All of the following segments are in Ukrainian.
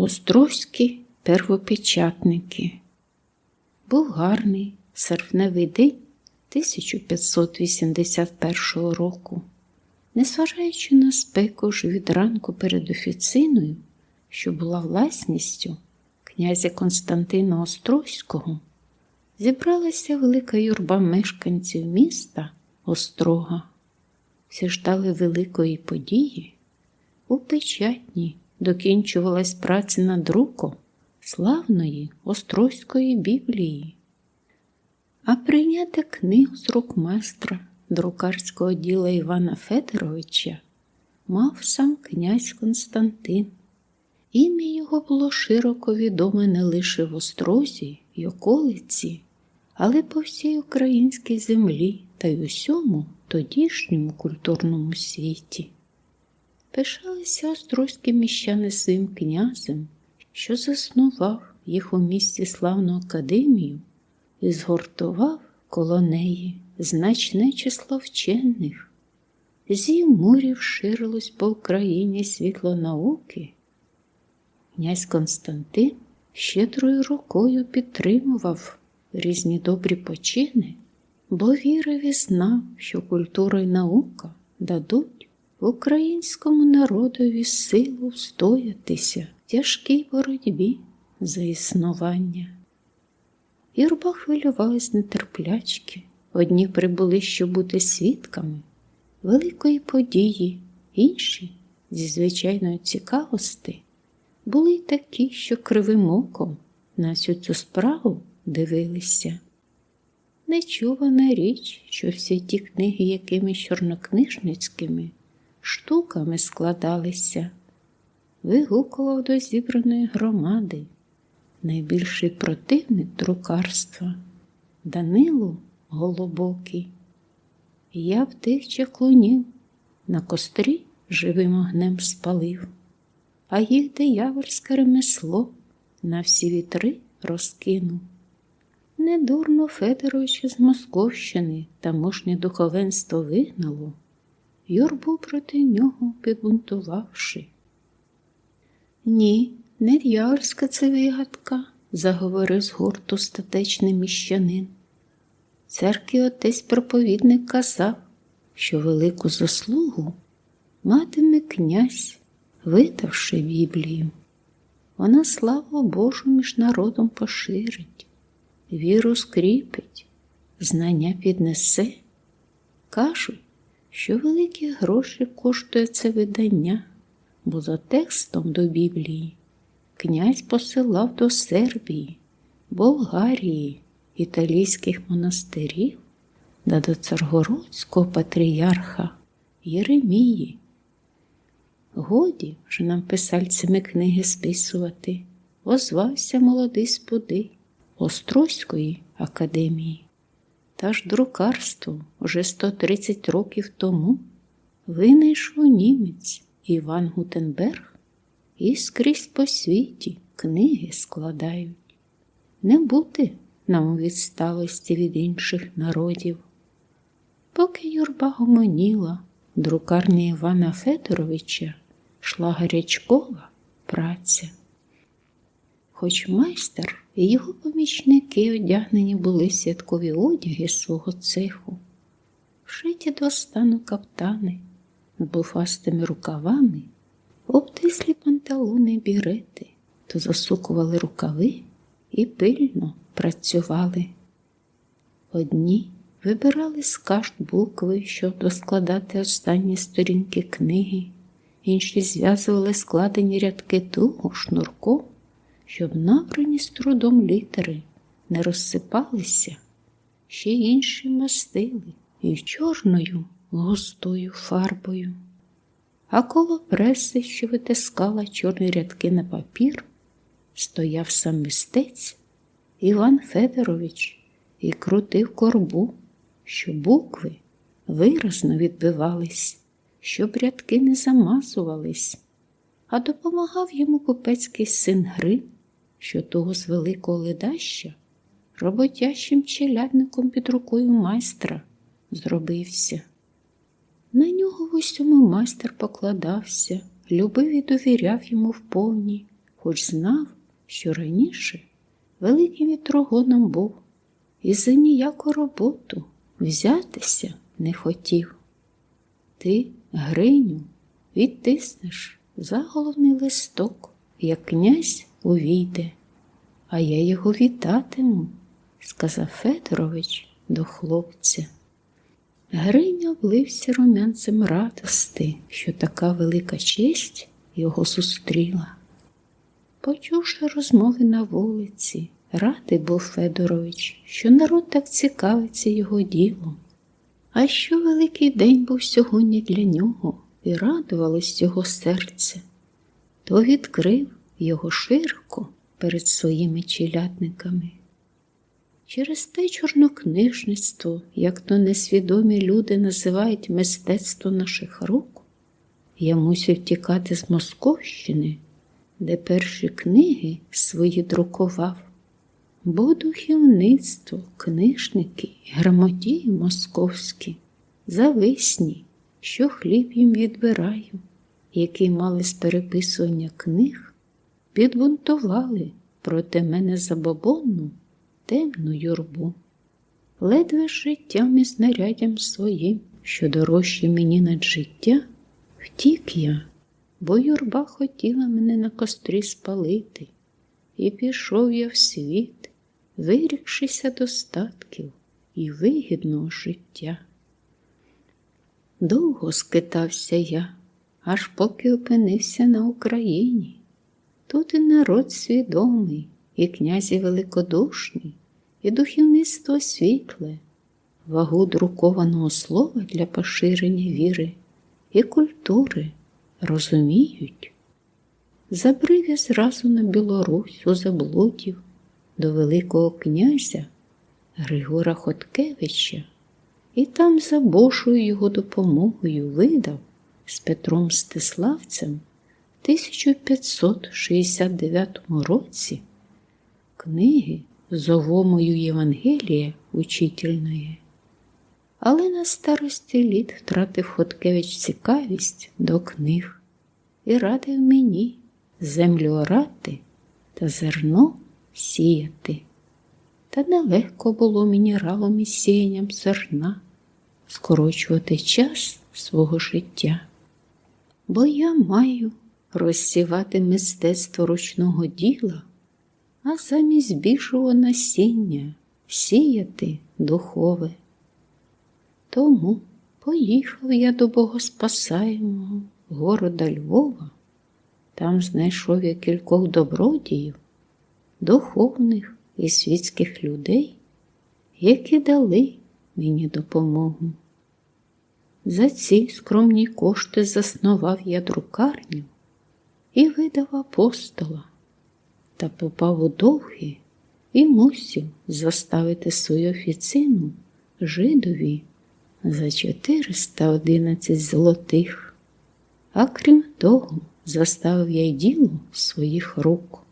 Острозькі первопечатники. Був гарний серпневий день 1581 року. Незважаючи на спеку ж від ранку перед офіциною, що була власністю князя Константина Острозького, зібралася велика юрба мешканців міста Острога. Всі ждали великої події. У печатні докінчувалась праця над друком славної Острозької Біблії. А прийняти книгу з рук майстра друкарського діла Івана Федоровича мав сам князь Константин. Ім'я його було широко відоме не лише в Острозі й околиці, але по всій українській землі та й усьому тодішньому культурному світі. Пишалися острозькі міщани своїм князем, що заснував їх у місті славну академію і згуртував коло неї значне число вчених. З її мурів ширилось по Україні світло науки. Князь Константин щедрою рукою підтримував різні добрі почини, бо вірив і знав, що культура і наука дадуть українському народові силу встоятися в тяжкій боротьбі за існування. Юрба хвилювалась нетерплячки. Одні прибули, щоб бути свідками великої події, інші зі звичайної цікавості були й такі, що кривим оком на всю цю справу дивилися. Нечувана річ, що всі ті книги якимись чорнокнижницькими штуками складалися, вигукував до зібраної громади найбільший противник друкарства Данилу Голобокий. Я в тих чаклунів на кострі живим огнем спалив, а їх диявольське ремесло на всі вітри розкинув. Недурно Федоровича з Московщини тамошнє духовенство вигнало, юрбу проти нього підбунтувавши. Ні, не д'явольська це вигадка, заговорив з гурту статечний міщанин. Церкві отець проповідник казав, що велику заслугу матиме князь, видавши Біблію. Вона славу Божу між народом поширить, віру скріпить, знання піднесе. Кажуть, що великі гроші коштує це видання, бо за текстом до Біблії князь посилав до Сербії, Болгарії, італійських монастирів та до царгородського патріарха Єремії. Годі вже нам писальцями книги списувати, озвався молодий спуди Острозької академії. Та ж друкарство уже 130 років тому винайшов німець Іван Гутенберг і скрізь по світі книги складають. Не бути нам у відсталості від інших народів. Поки юрба гомоніла, друкарні Івана Федоровича йшла гарячкова праця. Хоч майстер і його помічники одягнені були святкові одяги свого цеху, вшиті до стану каптани з буфастими рукавами, обтислі панталони бірети, то засукували рукави і пильно працювали. Одні вибирали з кашт букви, щоб доскладати останні сторінки книги, інші зв'язували складені рядки туго шнурком, щоб набрані з трудом літери не розсипалися, ще інші мастили і чорною густою фарбою. А коло преси, що витискала чорні рядки на папір, стояв сам мистець Іван Федорович і крутив корбу, що букви виразно відбивались, щоб рядки не замазувались, а допомагав йому купецький син Грим, що того з великого ледаща роботящим челядником під рукою майстра зробився. На нього в усьому майстер покладався, любив і довіряв йому вповні, хоч знав, що раніше великим вітрогоном був і за ніяку роботу взятися не хотів. Ти, Гриню, відтиснеш заголовний листок, як князь увійде, а я його вітатиму, сказав Федорович до хлопця. Гриня облився румянцем радости, що така велика честь його зустріла. Почувши розмови на вулиці, радий був Федорович, що народ так цікавиться його ділом. А що великий день був сьогодні для нього і радувалось його серце, то відкрив його ширко перед своїми челядниками. Через те чорнокнижництво, як то несвідомі люди називають мистецтво наших рук, я мусив тікати з Московщини, де перші книги свої друкував, бо духовництво, книжники грамотії московські, зависні, що хліб їм відбираю, які мали з переписування книг, підбунтували проти мене забобонну темну юрбу. Ледве життям і знаряддям своїм, що дорожче мені над життя, втік я, бо юрба хотіла мене на кострі спалити, і пішов я в світ, вирікшися достатків і вигідного життя. Довго скитався я, аж поки опинився на Україні. Тут і народ свідомий, і князі великодушні, і духовництво світле, вагу друкованого слова для поширення віри і культури розуміють. Забрив я зразу на Білорусь у заблудів до Великого князя Григора Хоткевича, і там за Божою його допомогою видав з Петром Стиславцем 1569 році книги з овомою Євангелія учительної. Але на старості літ втратив Хоткевич цікавість до книг і радив мені землю орати та зерно сіяти. Та нелегко було мінералом і сіянням зерна скорочувати час свого життя, бо я маю розсівати мистецтво ручного діла, а замість більшого насіння сіяти духове. Тому поїхав я до богоспасаємого города Львова, там знайшов я кількох добродіїв, духовних і світських людей, які дали мені допомогу. За ці скромні кошти заснував я друкарню і видав апостола, та попав у довгі і мусив заставити свою офіцину жидові за 411 золотих. А крім того, заставив я й діло своїх рук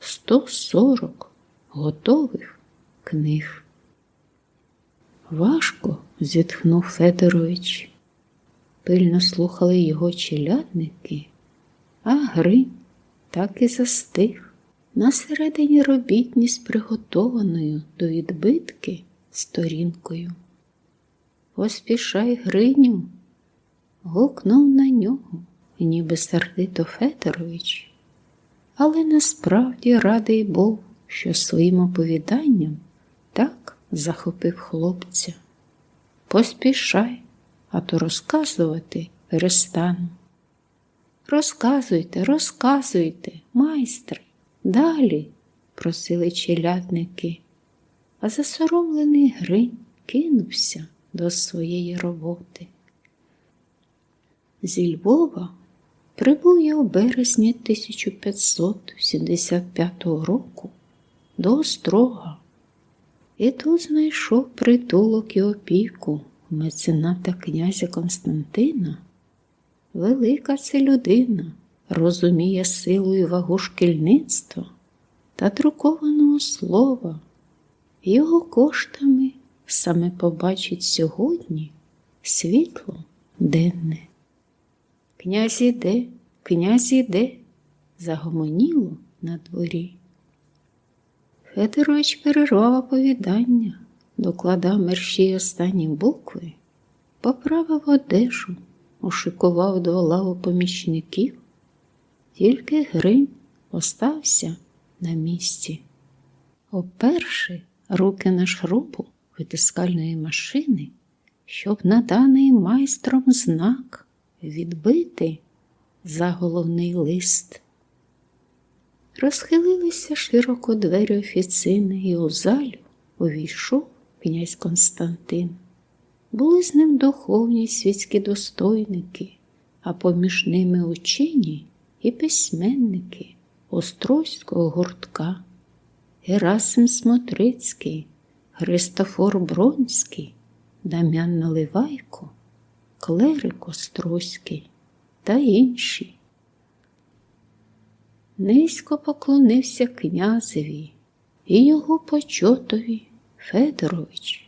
140 готових книг. Важко, зітхнув Федорович. Пильно слухали його челядники, а Грим так і застиг на середині робітні з приготованою до відбитки сторінкою. Поспішай Гриню, гукнув на нього, ніби сердито Федорович, але насправді радий був, що своїм оповіданням так захопив хлопця. Поспішай, а то розказувати перестану. Розказуйте, розказуйте, майстре, далі, просили челядники, а засоромлений Гринь кинувся до своєї роботи. Зі Львова прибув я у березні 1575 року до Острога і тут знайшов притулок і опіку мецената князя Константина. Велика це людина розуміє силу і вагу шкільництва та друкованого слова. Його коштами саме побачить сьогодні світло денне. Князь іде, князь іде, загомоніло на дворі. Федорович перервав оповідання, докладав мерщій останні букви, поправив одежу, ушикував до лаву помічників, тільки Гринь остався на місці. Оперши руки на шрубу витискальної машини, щоб наданий майстром знак відбити за головний лист. Розхилилися широко двері офіцини, і у залю увійшов князь Константин. Були з ним духовні світські достойники, а поміж ними учені і письменники Острозького гуртка, Герасим Смотрицький, Христофор Бронський, Дам'ян Наливайко, Клерик Острозький та інші. Низько поклонився князеві і його почотові Федорович,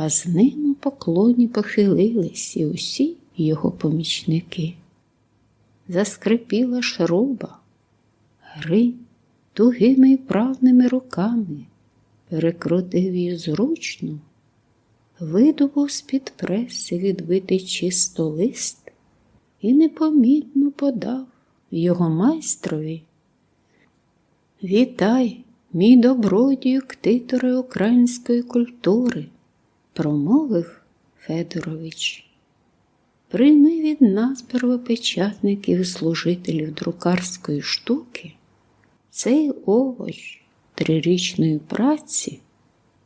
а з ним у поклоні похилились і усі його помічники. Заскрипіла шруба, Гринь тугими й правними руками перекрутив її зручно, видобув з-під преси відбитий чисто лист і непомітно подав його майстрові. Вітай, мій добродію ктиторе української культури, промовив Федорович. Прийми від нас, первопечатників і служителів друкарської штуки, цей овоч трирічної праці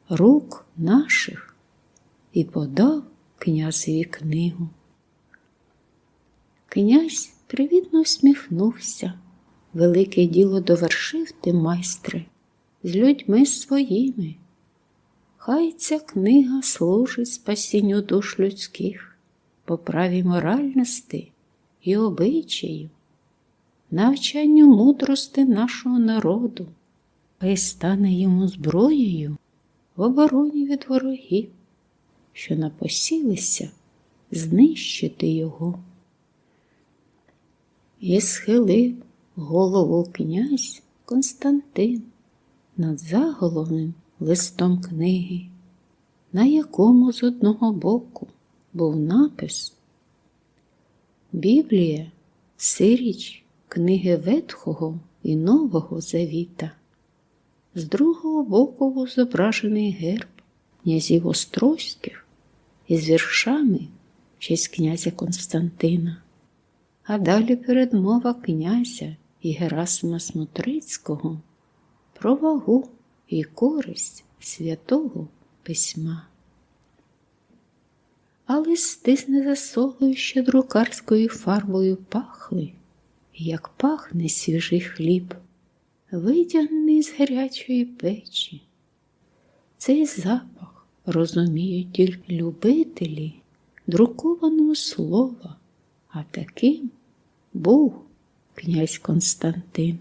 рук наших і подав князеві книгу. Князь привітно усміхнувся. Велике діло довершив ти, майстре, з людьми своїми. Хай ця книга служить спасінню душ людських, поправі моральності і обичаю, навчанню мудрости нашого народу, хай стане йому зброєю в обороні від ворогів, що напосілися знищити його. І схилив голову князь Константин над заголовним листом книги, на якому з одного боку був напис Біблія сиріч книги Ветхого і Нового Завіта. З другого боку був зображений герб князів Острозьких із віршами в честь князя Константина. А далі передмова князя і Герасима Смотрицького про вагу і користь святого письма. А листи з незасолою ще друкарською фарбою пахли, як пахне свіжий хліб, витягнений з гарячої печі. Цей запах розуміють тільки любителі друкованого слова, а таким був князь Константин.